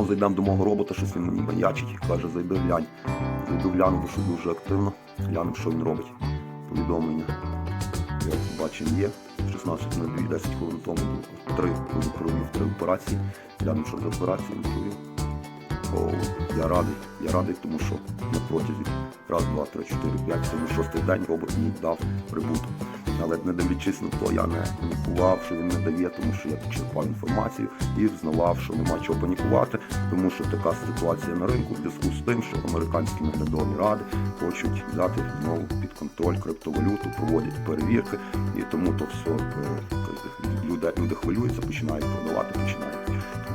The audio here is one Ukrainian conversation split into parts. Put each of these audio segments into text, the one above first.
Знов зайдемо до мого робота, щось він мені маячить. Каже, зайди глянь. Зайду гляну, бо що дуже активно. Глянемо, що він робить. Повідомлення. Як бачимо, є. 16.02, 10 хвилин тому. Три коли провів три операції. Глянемо, що за операції, чую. О, я радий, я радий, тому що на протязі раз, два, три, чотири, п'ять, сьогодні шостий день робот мені дав прибуток. Але не дивлячись на то, я не панікував, що він не дає, тому що я почерпав інформацію і взнавав, що нема чого панікувати, тому що така ситуація на ринку в зв'язку з тим, що американські наглядові ради хочуть взяти знову під контроль криптовалюту, проводять перевірки, і тому то все е, люди, люди хвилюються, починають продавати, починають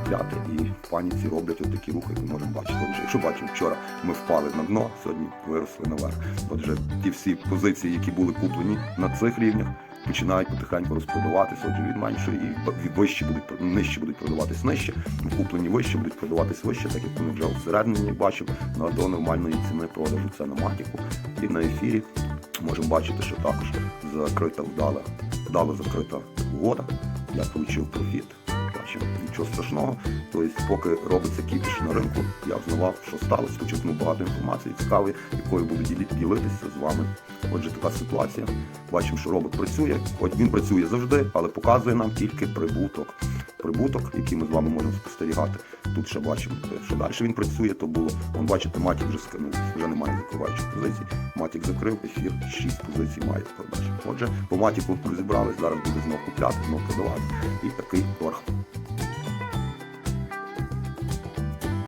купляти і в паніці роблять от такі рухи, ми можемо бачити. Отже, якщо бачимо, вчора ми впали на дно, сьогодні виросли наверх. Отже, ті всі позиції, які були куплені на цих рівнях, починають потихеньку розпродаватися. Отже, від менше і вищі будуть нижче будуть продаватись нижче, куплені вище будуть продаватись вище, так як вони вже всередині, бачив, на до нормальної ціни продажу. Це на матіку. І на ефірі можемо бачити, що також закрита вдала, вдало закрита угода. Я отримав профіт бачимо, нічого страшного. Тобто, поки робиться кіпіш на ринку, я взнавав, що сталося, почерпнув багато інформації цікавої, якою буду ділитися з вами. Отже, така ситуація. Бачимо, що робот працює. Хоч він працює завжди, але показує нам тільки прибуток. Прибуток, який ми з вами можемо спостерігати. Тут ще бачимо, що далі він працює, то було. Вон, бачите, матік вже сканув, вже немає закриваючих позицій. Матік закрив, ефір 6 позицій має в. Отже, по матіку розібрались, зараз буде знов купляти, знов продавати. І такий торг.